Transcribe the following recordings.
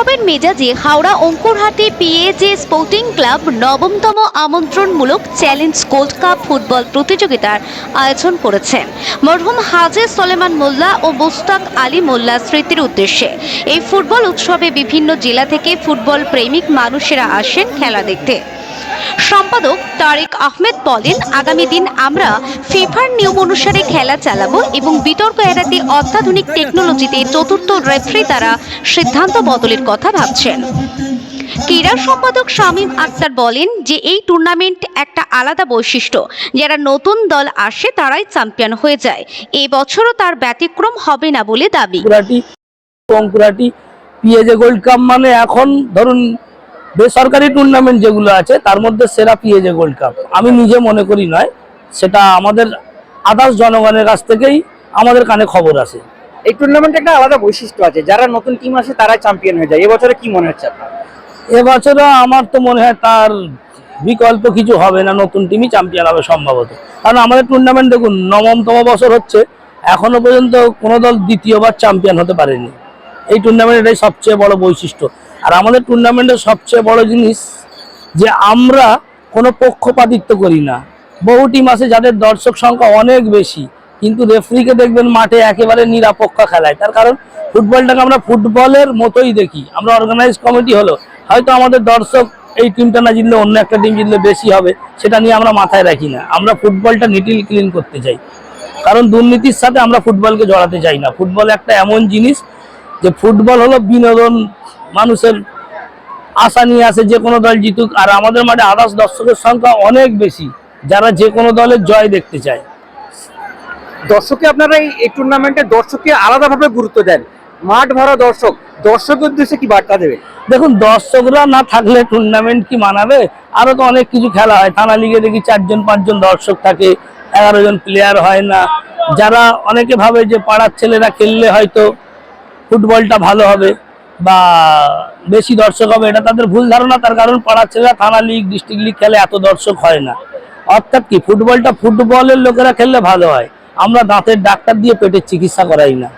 উৎসবের মেজাজে হাওড়া অঙ্কুরহাটে পিএজে স্পোর্টিং ক্লাব নবমতম আমন্ত্রণমূলক চ্যালেঞ্জ গোল্ড কাপ ফুটবল প্রতিযোগিতার আয়োজন করেছেন মরহুম হাজে সলেমান মোল্লা ও মোস্তাক আলী মোল্লা স্মৃতির উদ্দেশ্যে। এই ফুটবল উৎসবে বিভিন্ন জেলা থেকে ফুটবল প্রেমিক মানুষেরা আসেন খেলা দেখতে। সম্পাদক তারেক আহমেদ বলেন, আগামী দিন আমরা ফিফার নিয়ম অনুসারে খেলা চালাবো এবং বিতর্ক এড়াতে অত্যাধুনিক টেকনোলজিতে চতুর্থ রেফারি তারা সিদ্ধান্ত বদলের কথা ভাবছেন। ক্রীড়া সম্পাদক শামীম আক্তার বলেন যে, এই টুর্নামেন্ট একটা আলাদা বৈশিষ্ট্য। যারা নতুন দল আসে তারাই চ্যাম্পিয়ন হয়ে যায়। এই বছরও তার ব্যতিক্রম হবে না বলে দাবি। পিএজে গোল্ড কাপ মানে এখন ধরুন বেসরকারি টুর্নামেন্ট যেগুলো আছে তার মধ্যে সেরা পিএজে গোল্ড কাপ আমি নিজে মনে করি নয় সেটা আমাদের আদার্স জনগণের কাছ থেকেই আমাদের কানে খবর আসে। এই টুর্নামেন্টে একটা আলাদা বৈশিষ্ট্য আছে যারা নতুন টিম আসে তারাই চ্যাম্পিয়ন হয়ে যায়। এবছরে কি মনে হচ্ছে আপনার? এবছরও আমার তো মনে হয় তার বিকল্প কিছু হবে না নতুন টিমই চ্যাম্পিয়ন হবে সম্ভবত। কারণ আমাদের টুর্নামেন্ট দেখুন নবমতম বছর হচ্ছে এখনও পর্যন্ত কোনো দল দ্বিতীয়বার চ্যাম্পিয়ন হতে পারেনি। এই টুর্নামেন্টের এটাই সবচেয়ে বড় বৈশিষ্ট্য। আর আমাদের টুর্নামেন্টের সবচেয়ে বড় জিনিস যে আমরা কোনো পক্ষপাতিত্ব করি না। বহু টিম আছে যাদের দর্শক সংখ্যা অনেক বেশি, কিন্তু রেফারিকে দেখবেন মাঠে একেবারে নিরাপক্ষ খেলায়। তার কারণ ফুটবলটাকে আমরা ফুটবলের মতোই দেখি। আমরা অর্গানাইজ কমিটি হলো হয়তো আমাদের দর্শক এই টিমটা না জিতলে অন্য একটা টিম জিতলে বেশি হবে, সেটা নিয়ে আমরা মাথায় রাখি না। আমরা ফুটবলটা নিটিল ক্লিন করতে চাই। কারণ দুর্নীতির সাথে আমরা ফুটবলকে জড়াতে চাই না। ফুটবল একটা এমন জিনিস যে ফুটবল হলো বিনোদন মানুষের আশা নিয়ে আসে যে কোনো দল জিতুক। আর আমাদের মাঠে আদার্স দর্শকের সংখ্যা অনেক বেশি যারা যে কোনো দলের জয় দেখতে চায়। দর্শকে আপনারা এই- টুর্নামেন্টে দর্শককে আলাদাভাবে গুরুত্ব দেন। মাঠ ভরা দর্শক দর্শকের উদ্দেশ্যে কি বার্তা দেবে? দেখুন দর্শকরা না থাকলে টুর্নামেন্ট কি মানাবে? আরও তো অনেক কিছু খেলা হয়। থানা লিগে দেখি চারজন পাঁচজন দর্শক থাকে এগারো জন প্লেয়ার হয় না। যারা অনেকে ভাবে যে পাড়ার ছেলেরা খেললে হয়তো ফুটবলটা ভালো হবে বা বেশি দর্শক হবে, এটা তাদের ভুল ধারণা, তার কারণ পাড়ার ছেলেরা থানা লিগ ডিস্ট্রিক্ট লিগ খেলে এত দর্শক হয় না। অর্থাৎ কি, ফুটবলটা ফুটবলের লোকেরা খেললে ভালো হয়, আমরা দাঁতের ডাক্তার দিয়ে পেটের চিকিৎসা করাই না।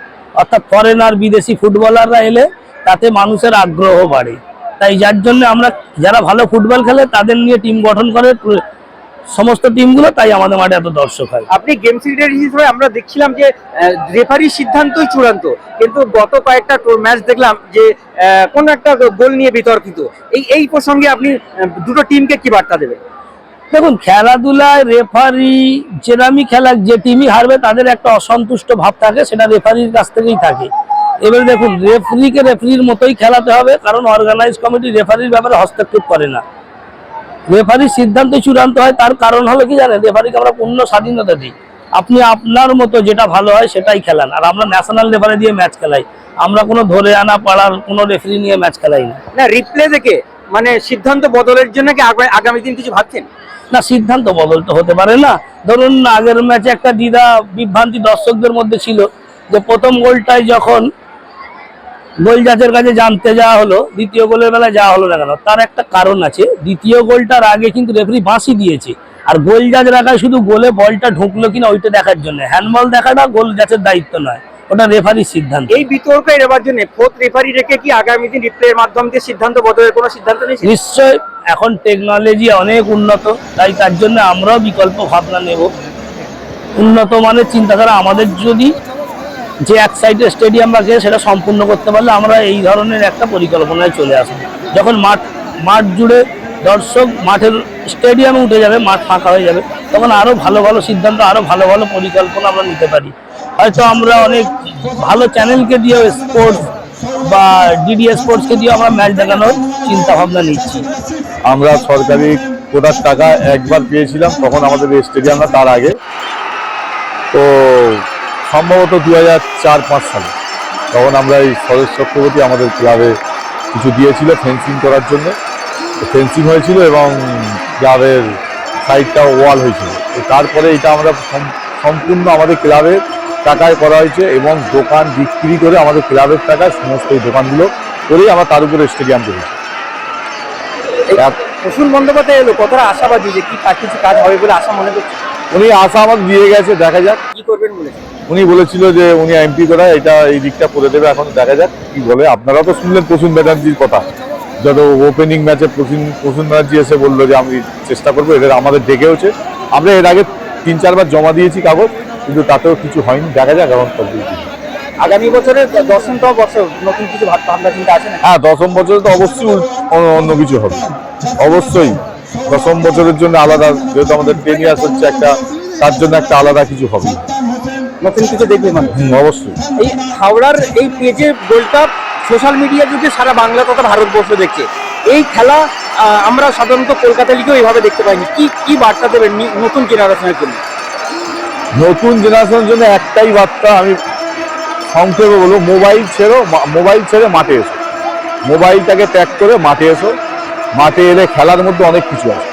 অর্থাৎ ফরেনার বিদেশি ফুটবলাররা এলে তাতে মানুষের আগ্রহ বাড়ে। তাই যার জন্য আমরা, যারা ভালো ফুটবল খেলে তাদের নিয়ে টিম গঠন করে সমস্ত টিমগুলো তাই আমাদের মাঠে এত দর্শক হয়। আপনি গেম সিরিয়ার হিসেবে আমরা দেখছিলাম যে রেফারির সিদ্ধান্তই চূড়ান্ত। কিন্তু গত কয়েকটা ম্যাচ দেখলাম যে কোন একটা গোল নিয়ে বিতর্কিত। এই এই প্রসঙ্গে আপনি দুটো টিমকে কি বার্তা দেবেন? দেখুন খেলাধুলায় রেফারি যেরামি খেলা যে টিমই হারবে তাদের একটা অসন্তুষ্ট ভাব থাকে সেটা রেফারির কাছ থেকেই থাকে। এবার দেখুন রেফারিকে রেফারির মতোই খেলাতে হবে কারণ অর্গানাইজ কমিটি রেফারির ব্যাপারে হস্তক্ষেপ করে না। রেফারির সিদ্ধান্ত চূড়ান্ত হয় তার কারণ হলো কি জানেন? রেফারিকে আমরা পূর্ণ স্বাধীনতা দিই। আপনি আপনার মতো যেটা ভালো হয় সেটাই খেলান। আর আমরা ন্যাশনাল রেফারি দিয়ে ম্যাচ খেলাই। আমরা কোনো ধরে আনা পাড়ার কোনো রেফারি নিয়ে ম্যাচ খেলাই না। না রিপ্লে দেখে মানে সিদ্ধান্ত বদলের জন্য কি আগামী দিন কিছু ভাবছেন? না সিদ্ধান্ত বদল তো হতে পারে না। ধরুন আগের ম্যাচে একটা দ্বিধা বিভ্রান্তি দর্শকদের মধ্যে ছিল যে প্রথম গোলটায় যখন গোল জাজের কাছে জানতে যাওয়া হলো দ্বিতীয় গোলের বেলায় যাওয়া হলো না কেন? তার একটা কারণ আছে। দ্বিতীয় গোলটার আগে কিন্তু রেফারি বাঁশি দিয়েছে। আর গোল জাজ রাখায় শুধু গোলে বলটা ঢুকলো কিনা ওইটা দেখার জন্য। হ্যান্ডবল দেখাটা গোল জাজের দায়িত্ব নয় ওটা রেফারির সিদ্ধান্ত। এই বিতর্ক এড়াবার জন্য ফোর্থ রেফারি রেখে কি আগামী দিন রিপ্লের মাধ্যম দিয়ে সিদ্ধান্ত বদলের কোনো সিদ্ধান্ত নিয়েছে? নিশ্চয় এখন টেকনোলজি অনেক উন্নত তাই তার জন্য আমরাও বিকল্প ভাবনা নেব। উন্নত মানের চিন্তাধারা আমাদের যদি যে এক সাইডে স্টেডিয়াম রাখে সেটা সম্পূর্ণ করতে পারলে আমরা এই ধরনের একটা পরিকল্পনায় চলে আসব। যখন মাঠ মাঠ জুড়ে দর্শক মাঠের স্টেডিয়ামে উঠে যাবে, মাঠ ফাঁকা হয়ে যাবে, তখন আরও ভালো ভালো সিদ্ধান্ত আরও ভালো ভালো পরিকল্পনা আমরা নিতে পারি। হয়তো আমরা অনেক ভালো চ্যানেলকে দিয়ে স্পোর্টস বা ডিডিএ স্পোর্টসকে দিয়ে আমরা ম্যাচ দেখানোর চিন্তাভাবনা নিচ্ছি। আমরা সরকারি কোটার টাকা একবার পেয়েছিলাম, তখন আমাদের স্টেডিয়ামটা তার আগে। তো সম্ভবত দু হাজার চার পাঁচ সালে। তখন আমরা এই সরেশ চক্রবর্তী আমাদের ক্লাবে কিছু দিয়েছিল ফেন্সিং করার জন্য। ফেন্সিং হয়েছিল এবং ক্লাবের সাইডটা ওয়াল হয়েছিল। তো তারপরে এটা আমরা সম্পূর্ণ আমাদের ক্লাবের টাকায় করা হয়েছে এবং দোকান বিক্রি করে আমাদের ক্লাবের টাকায় সমস্ত এই দোকানগুলো করেই আমরা তার উপরে স্টেডিয়াম করেছি। প্রসূন বন্দ্যোপাধ্যায় এলো কতটা আশাবাদী যে কি কিছু কাজ হবে বলে আশা মনে করছে উনি আশা আমাদের দিয়ে গেছে দেখা যাক। করবেন উনি বলেছিল যে উনি এমপি করা এটা এই দিকটা করে দেবে। এখন দেখা যাক কি বলে। আপনারা তো শুনলেন প্রসূন ব্যানার্জির কথা। যত ওপেনিং ম্যাচে প্রসূন প্রসূন ব্যানার্জি এসে বলল যে আমি চেষ্টা করব এদের আমাদের ডেকেওছে আমরা এর আগে তিন চারবার জমা দিয়েছি কাগজ কিন্তু তাতেও কিছু হয়নি। দেখা যাক এখন আগামী বছরের দশমতম বছর নতুন কিছু ভাব- ভাবনা চিন্তা আছে হ্যাঁ দশম বছরে তো অবশ্যই অন্য- অন্য কিছু হবে। অবশ্যই। দশম বছরের জন্য আলাদা যেহেতু আমাদের টেন ইয়ার্স হচ্ছে একটা তার জন্য একটা আলাদা কিছু হবে। নতুন কিছু দেখবে মানুষ অবশ্যই। এই হাওড়ার এই পেজে গোল্ড সোশ্যাল মিডিয়া যুগে সারা বাংলা তথা ভারতবর্ষ দেখছে। এই খেলা আমরা সাধারণত কলকাতা লিগেও এইভাবে দেখতে পাইনি। কি কি বার্তা দেবেন নতুন জেনারেশনের জন্য? নতুন জেনারেশনের জন্য একটাই বার্তা আমি সংক্ষেপে বলব মোবাইল ছেড়ো মোবাইল ছেড়ে মাঠে এসো। মোবাইলটাকে ত্যাগ করে মাঠে এসো। মাঠে এলে খেলার মধ্যে অনেক কিছু আছে।